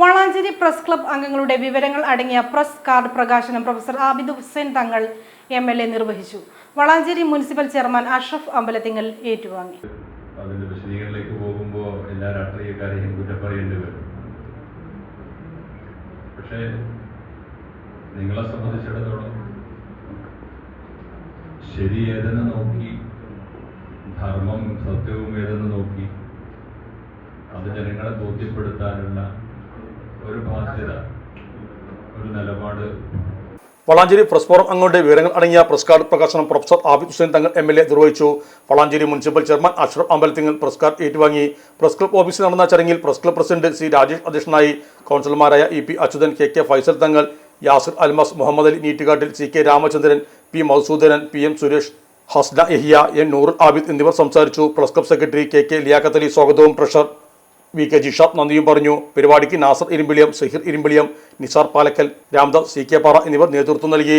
Valanchery press club അംഗങ്ങളുടെ വിവരങ്ങൾ അടങ്ങിയ പ്രസ് കാർഡ് പ്രകാശനം professor Abid Hussain Thangal M L A നിർവഹിച്ചു. വളാഞ്ചേരി മുനിസിപ്പൽ ചെയർമാൻ അഷ്റഫ് അമ്പലത്തിങ്ങൽ ഏറ്റുവാങ്ങി. അതിന്റെ വിശദീകരണത്തിലേക്ക് പോകുമ്പോൾ പക്ഷേ നിങ്ങളെ സംബന്ധിച്ചിടത്തോളം ശരി ഏതെന്ന് നോക്കി ധർമ്മം സത്യവും ഏതെന്ന് നോക്കി അത് ജനങ്ങളെ ബോധ്യപ്പെടുത്താനുള്ള ഒരു വളാഞ്ചേരി പ്രസ് ഫോറം അംഗങ്ങളുടെ വിവരങ്ങൾ അടങ്ങിയ പ്രസ് കാർഡ് പ്രകാശനം professor Abid Hussain Thangal M L A നിർവഹിച്ചു. Valanchery municipal chairman Ashraf Ambalathingal press card ഏറ്റുവാങ്ങി. പ്രസ് ക്ലബ് ഓഫീസിൽ നടന്ന ചടങ്ങിൽ press club president C Rajesh അധ്യക്ഷനായി. കൗൺസിലർമാരായ E P Achuthan K K Faisal Thangal Yasir Almas Muhammad Ali Neettukattil C K Ramachandran P Madhusoodanan P M Suresh Hasna Ehiya N Noorul Abid എന്നിവർ സംസാരിച്ചു. Press club secretary K K Liyakhat Ali സ്വാഗതവും treasurer V K Jishad നന്ദിയും പറഞ്ഞു. പരിപാടിക്ക് Nasar Irumbiliyam Sahir Irumbiliyam Nisar Palakkal Ramdas C K Para എന്നിവർ നേതൃത്വം നൽകി.